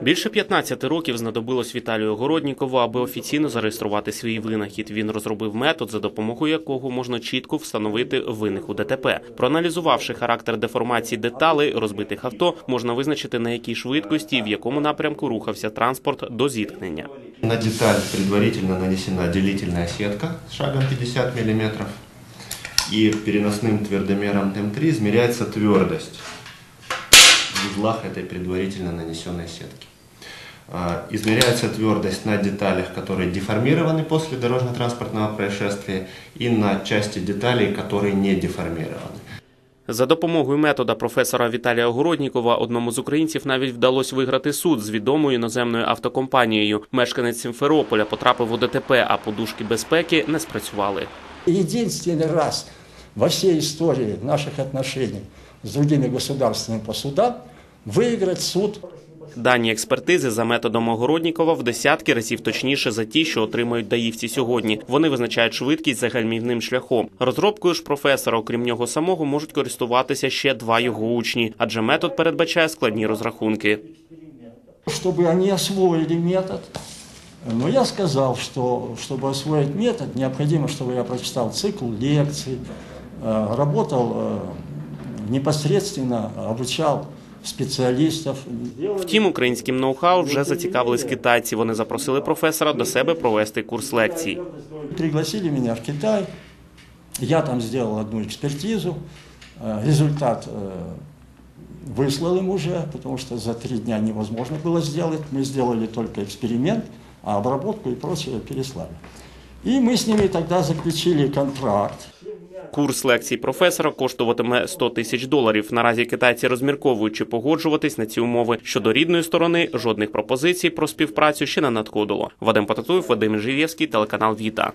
Більше 15 років знадобилось Віталію Городнікову, аби офіційно зареєструвати свій винахід. Він розробив метод, за допомогою якого можна чітко встановити винних у ДТП. Проаналізувавши характер деформації деталей розбитих авто, можна визначити на якій швидкості і в якому напрямку рухався транспорт до зіткнення. На деталь предварительно нанесена делительная сетка с шагом 50 мм. И переносным твердомером ТМ3 измеряется твердость в узлах этой предварительно нанесенной сетки. А, Измеряется твердость на деталях, которые деформированы после дорожно-транспортного происшествия, и на части деталей, которые не деформированы. За допомогою метода професора Віталія Городнікова одному з українців навіть вдалося виграти суд з відомою іноземною автокомпанією. Мешканець Сімферополя потрапив у ДТП, а подушки безпеки не спрацювали. Единственный раз во всей истории наших отношений с другими государствами по судам выиграть суд Дані експертизи за методом Огороднікова в десятки разів точніше за ті, що отримують даївці сьогодні. Вони визначають швидкість за гальмівним шляхом. Розробкою ж професора, окрім нього самого, можуть користуватися ще два його учні, адже метод передбачає складні розрахунки. чтобы они освоили метод. Но я сказал, что чтобы освоить метод, необходимо, чтобы я прочитал цикл лекций, э, работал э, непосредственно, обучал специалистов. Втім, українським ноу-хау вже зацікавились китайці. Вони запросили професора до себе провести курс лекцій. Пригласили меня в Китай, я там сделал одну экспертизу, Э, результат э, выслал им уже, потому что за три дня невозможно было сделать, мы сделали только эксперимент, а обработку и прочее переслали. И мы с ними тогда заключили контракт. Курс лекцій професора коштуватиме 100 тисяч доларів. Наразі китайці розмірковують, чи погоджуватись на ці умови. Щодо рідної сторони, жодних пропозицій про співпрацю ще не надходило. Вадим Пататуєв, Вадим Живєвський, телеканал Віта.